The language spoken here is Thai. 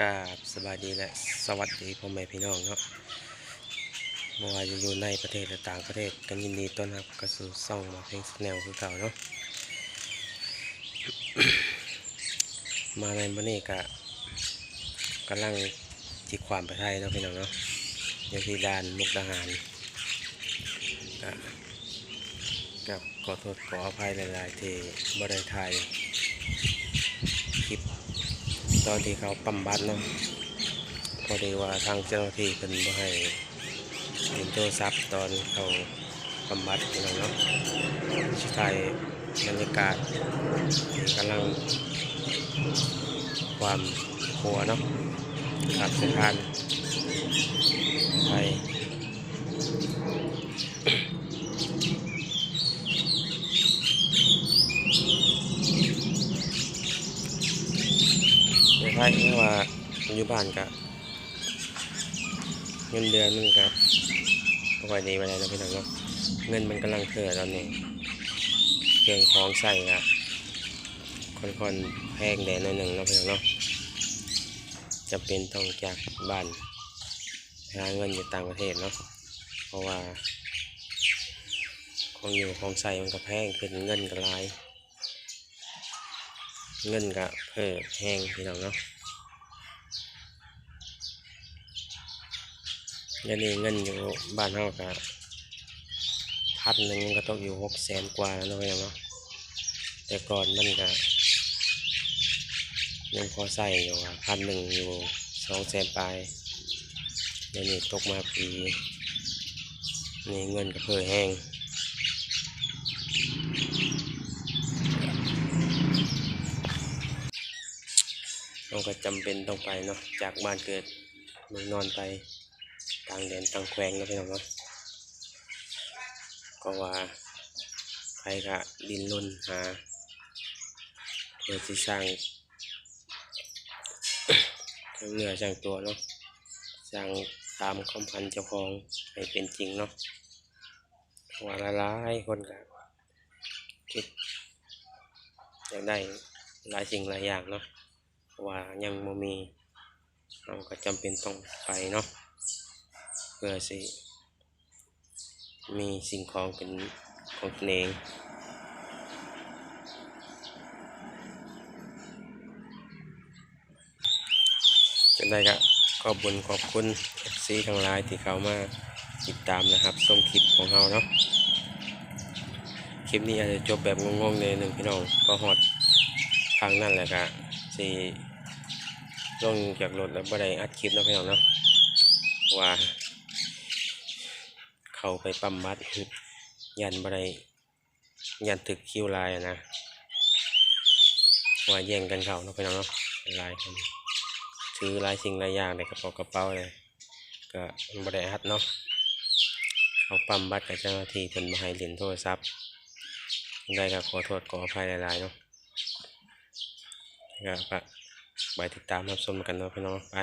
กาบสบายดีและสวัสดีพ่อแม่พี่น้องเนาะไม่ว่าจะอยู่ในประเทศหรือต่างประเทศกันยินดีต้อนรับกระสู่ซ่องมาเพลงแนวคือเก่าเนาะ มาในมันนี่กะกำลังจิความไปไทยเนาะพี่น้องเนาะอยู่ที่ด่านมุกดาหารกะกับขอโทษขออภัยหลาย ๆ ที่บ่ได้ถ่าย ตอนที่เขาปั๊มบัตรเนาะพอดีว่าทางเจ้าหน้าที่เป็นบ่ให้เห็นโทรศัพท์ตอนเขาปั๊มบัตรน้องเนาะสุดท้ายบรรยากาศกำลังความหัวเนาะขับส้นทานไป ในไทยคือว่าอยู่บ้านกะเงินเดือนมันก็บ่ค่อยดีไปเลยนะพี่น้องเนาะเงินมันกำลังเฟ้อตอนนี้เครื่องของใส่ก็ค่อนๆแพงแดนหน่อยหนึ่งเนาะพี่น้องเนาะจะเป็นต้องจากบ้านหาเงินอยู่ต่างประเทศเนาะเพราะว่าของอยู่ของใส่มันก็แพงขึ้นเงินก็หลายเงินก็เพิ่มแห้งพี่น้องเนาะ เดี๋ยวนี้เงินอยู่บ้านเฮาก็พันหนึ่งก็ต้องอยู่หกแสนกว่าแล้วเนาะเนาะแต่ก่อนมันก็ยังพอใส่อยู่อะพันหนึ่งอยู่สองแสนปลายเดี๋ยวนี้ตกมาปีนี่เงินก็เพิ่มแห้งเราก็จำเป็นต้องไปเนาะจากบ้านเกิดเมืองนอนไป ต่างแดนต่างแควงนะพี่น้องเนาะก็ว่าใครก็ดินรนหาเพื่อที่สร้างทั้งเหนือสร้างตัวเนาะสร้างตามความพันเจ้าของให้เป็นจริงเนาะเพราะว่าหลายคนก็คิดอยากได้หลายสิ่งหลายอย่างเนาะเพราะว่ายังบ่มีเราก็จำเป็นต้องไปเนาะ พื่อสิมีสิ่งของเป็นของตนเองจังได้ก็ขอบคุญขอบคุณ FC ทั้งหลายที่เข้ามาติดตามนะครับชมคลิปของเราเนาะคลิปนี้อาจจะจบแบบงงๆเลยหนึ่งพี่น้องก็ฮอดทางนั่นแหละก็สิลงจากรถแล้วบ่ได้อัดคลิปนะพี่น้องเนาะว่า เขาไปปั๊มบัตรยันบ่ได้ยันถึกคิวไลายนะว่าแย่งกันเขาเนาะพี่น้องเนาะลายคนถือลายสิ่งหลายอย่างในกระเป๋ากระเป๋าเลยก็บ่ได้อัดเนาะเขาปั๊มบัตรกับเจ้าหน้าที่เพิ่นบ่ให้เล่นโทรศัพท์ได้ก็ขอโทษขออภัยหลายๆเนาะก็ฝากไปติดตามรับชมกันเนาะพี่น้องไป